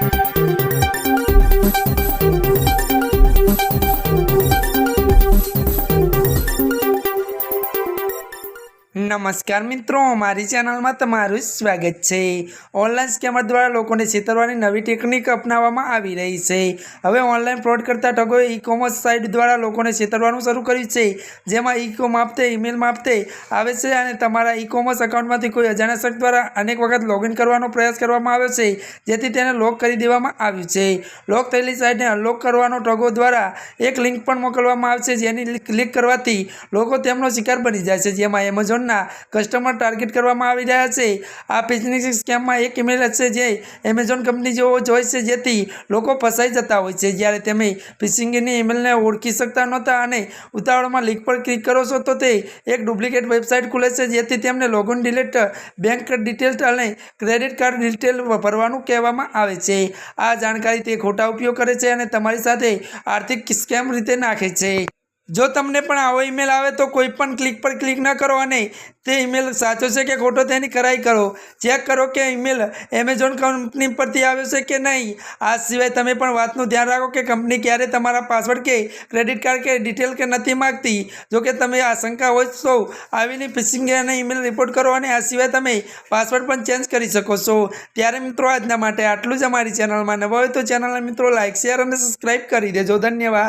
Thank you. નમસ્કાર મિત્રો, મારી ચેનલમાં તમારું સ્વાગત છે. ઓનલાઈન સ્કેમર દ્વારા લોકોને છેતરવાની નવી ટેકનિક અપનાવવામાં આવી રહી છે. હવે ઓનલાઈન ફ્રોડ કરતા ઠગોએ ઈ કોમર્સ સાઇટ દ્વારા લોકોને છેતરવાનું શરૂ કર્યું છે. જેમાં ઈ કોમ આપતે, ઈમેલ માપતે આવે છે અને તમારા ઈ કોમર્સ અકાઉન્ટમાંથી કોઈ અજાણ્યા શખ્સ દ્વારા અનેક વખત લોગિન કરવાનો પ્રયાસ કરવામાં આવ્યો છે, જેથી તેને લોક કરી દેવામાં આવ્યું છે. લોક થયેલી સાઇટને અનલોક કરવાનો ઠગો દ્વારા એક લિંક પણ મોકલવામાં આવશે, જેની ક્લિક કરવાથી લોકો તેમનો શિકાર બની જાય છે. જેમાં એમેઝોનના કસ્ટમર ટાર્ગેટ કરવામાં આવી રહ્યા છે. આ ફિશિંગ સ્કેમમાં એક ઇમેલ હશે જે એમેઝોન કંપની જેવો જ હોય છે, જેથી લોકો ફસાઈ જતા હોય છે. જ્યારે તમે ફિશિંગની ઇમેલને ઓળખી શકતા નહોતા અને ઉતાવળમાં લિંક પર ક્લિક કરો છો, તો તે એક ડુપ્લિકેટ વેબસાઇટ ખુલે છે, જેથી તેમને લોગિન ડિલેટ બેંક ડિટેલ્સ અને ક્રેડિટ કાર્ડ ડિટેલ ભરવાનું કહેવામાં આવે છે. આ જાણકારી તે ખોટા ઉપયોગ કરે છે અને તમારી સાથે આર્થિક સ્કેમ રીતે નાખે છે. જો તમને પણ આવો ઈમેલ આવે તો કોઈ પણ ક્લિક પર ક્લિક ન કરો અને તે ઈમેલ સાચો છે કે ખોટો તેની કરાઈ કરો. ચેક કરો કે ઈમેલ એમેઝોન કંપની પરથી આવ્યો છે કે નહીં. આ સિવાય તમે પણ વાતનું ધ્યાન રાખો કે કંપની ક્યારે તમારા પાસવર્ડ કે ક્રેડિટ કાર્ડ કે ડિટેલ કે નથી માગતી. જો કે તમે આશંકા હોય તો આવીને ફિશિંગ અને ઈમેલ રિપોર્ટ કરો અને આ સિવાય તમે પાસવર્ડ પણ ચેન્જ કરી શકો છો. ત્યારે મિત્રો આજના માટે આટલું જ અમારી ચેનલમાં નવા હોય તો ચેનલના મિત્રો લાઇક શેર અને સબસ્ક્રાઈબ કરી દેજો. ધન્યવાદ.